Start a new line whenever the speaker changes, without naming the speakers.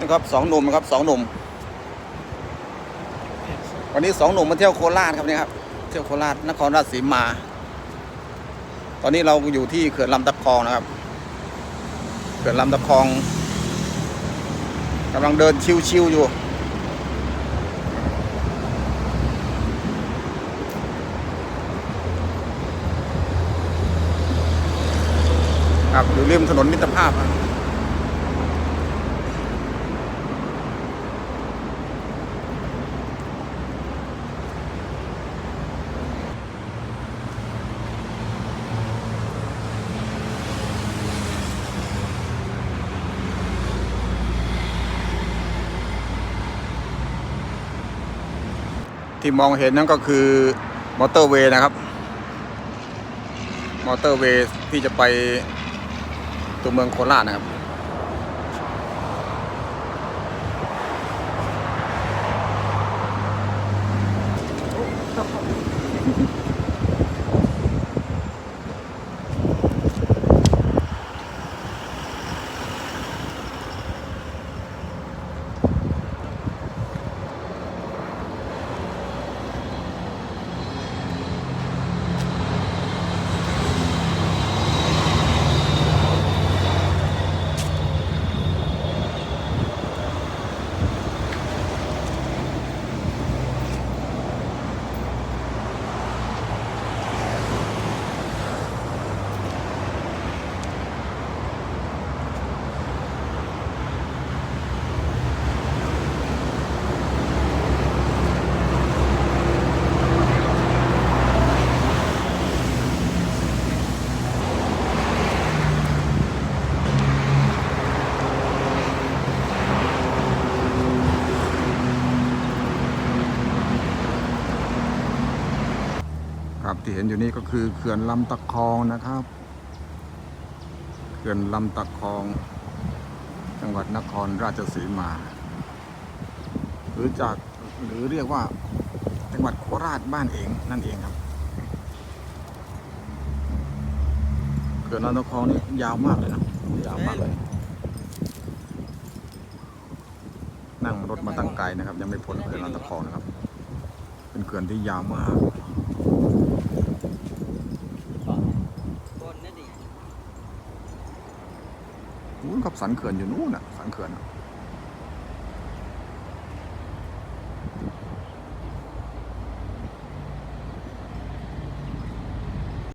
นะครับสองหนุ่มนะครับสองหนุ่ม วันนี้สองหนุ่มมาเที่ยวโคราชครับเนี่ยครับ เที่ยวโคราชนครราชสีมา ตอนนี้เราอยู่ที่เขื่อนลำตะคองนะครับ เขื่อนลำตะคองกำลังเดินชิวๆอยู่ ครับอยู่ริมถนนมิตรภาพครับที่มองเห็นนั่นก็คือมอเตอร์เวย์นะครับ มอเตอร์เวย์ที่จะไป ตัวเมืองโคราชนะครับ ครับ ที่เห็นอยู่นี่ก็คือเขื่อนลำตะคองนะครับเขื่อนลำตะคอง จังหวัดนครราชสีมา หรือจากหรือเรียกว่าจังหวัดโคราชบ้านเองนั่นเองครับเขื่อนลำตะคองนี่ยาวมากเลยนะยาวมากเลยนั่งรถมาตั้งไกลนะครับ ยังไม่พ้นเขื่อนลำตะคองนะครับ เป็นเขื่อนที่ยาวมาก นู้นครับสันเขื่อนอยู่นู้นน่ะสันเขื่อนอะ